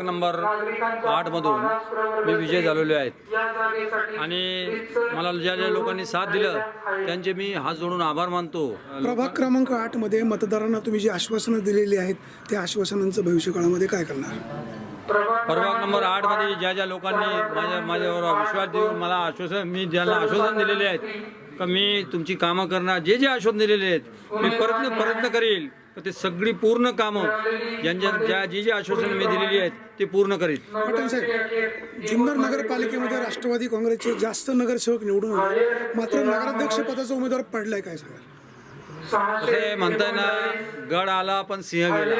Number आठमधून मी विजय झालेलो आहेत आणि मला ज्या ज्या लोकांनी साथ दिलं त्यांचे मी हात जोडून आभार मानतो. प्रभाग क्रमांक आठमध्ये मतदारांना तुम्ही जी आश्वासनं दिलेली आहेत त्या आश्वासनांचं भविष्यकाळामध्ये काय करणार? प्रभाग नंबर आठमध्ये ज्या ज्या लोकांनी माझ्या माझ्यावर विश्वास देऊन मला आश्वासन मी ज्यांना आश्वासन दिलेले आहेत का मी तुमची कामं करणार जे जे आश्वासन दिलेले आहेत मी प्रयत्न प्रयत्न करील. का ते सगळी पूर्ण कामं ज्यांच्या ज्या जी जी आश्वासन मी दिलेली आहेत ते पूर्ण करील पटेल साहेब जुन्नर नगरपालिकेमध्ये राष्ट्रवादी काँग्रेसचे जास्त नगरसेवक निवडून आले. मात्र नगराध्यक्ष पदाचा उमेदवार पडलाय काय सांगाल? असे म्हणताय ना गड आला पण सिंह गेला.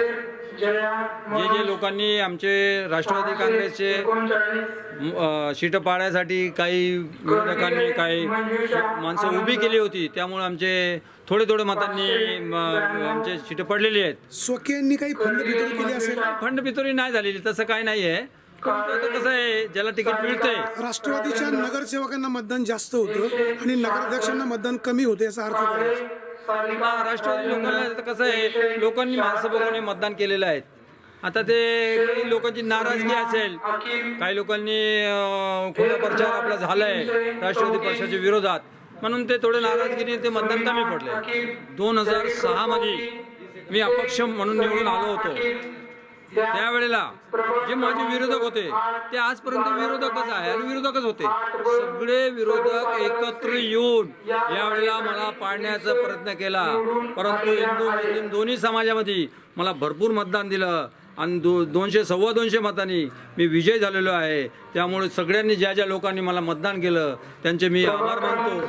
जे जे लोकांनी आमचे राष्ट्रवादी काँग्रेसचे शीट पाडण्यासाठी काही विरोधकांनी काही माणसं उभी केली होती त्यामुळे आमचे थोडे थोडे मतांनी आमचे शीट पडलेली आहेत. स्वके यांनी काही फंड वितरण केली असेल? फंड पितोरी नाही झालेली तसं काही नाही आहे कसं आहे ज्याला तिकीट मिळतंय. राष्ट्रवादीच्या नगरसेवकांना मतदान जास्त होतं आणि नगराध्यक्षांना मतदान कमी होतं याचा अर्थ काय? राष्ट्रवादी लोकांना कसं आहे लोकांनी माणसं बघून हे मतदान केलेलं आहे. आता ते काही लोकांची नाराजगी असेल काही लोकांनी खुला खोटा प्रचार आपला झालाय राष्ट्रवादी पक्षाच्या विरोधात. म्हणून ते थोडे नाराजगीने ते मतदान कमी पडले दोन हजार सहा मध्ये मी अपक्ष म्हणून निवडून आलो होतो. त्यावेळेला जे माझे विरोधक होते ते आजपर्यंत विरोधकच आहे आणि विरोधकच होते. सगळे विरोधक एकत्र येऊन यावेळेला मला पाडण्याचा प्रयत्न केला. परंतु हिंदू मुस्लिम म्हणजे दोन्ही समाजामध्ये मला भरपूर मतदान दिलं आणि दो दोनशे सव्वा दोनशे मतांनी मी विजय झालेलो आहे. त्यामुळे सगळ्यांनी ज्या ज्या लोकांनी मला मतदान केलं त्यांचे मी आभार मानतो.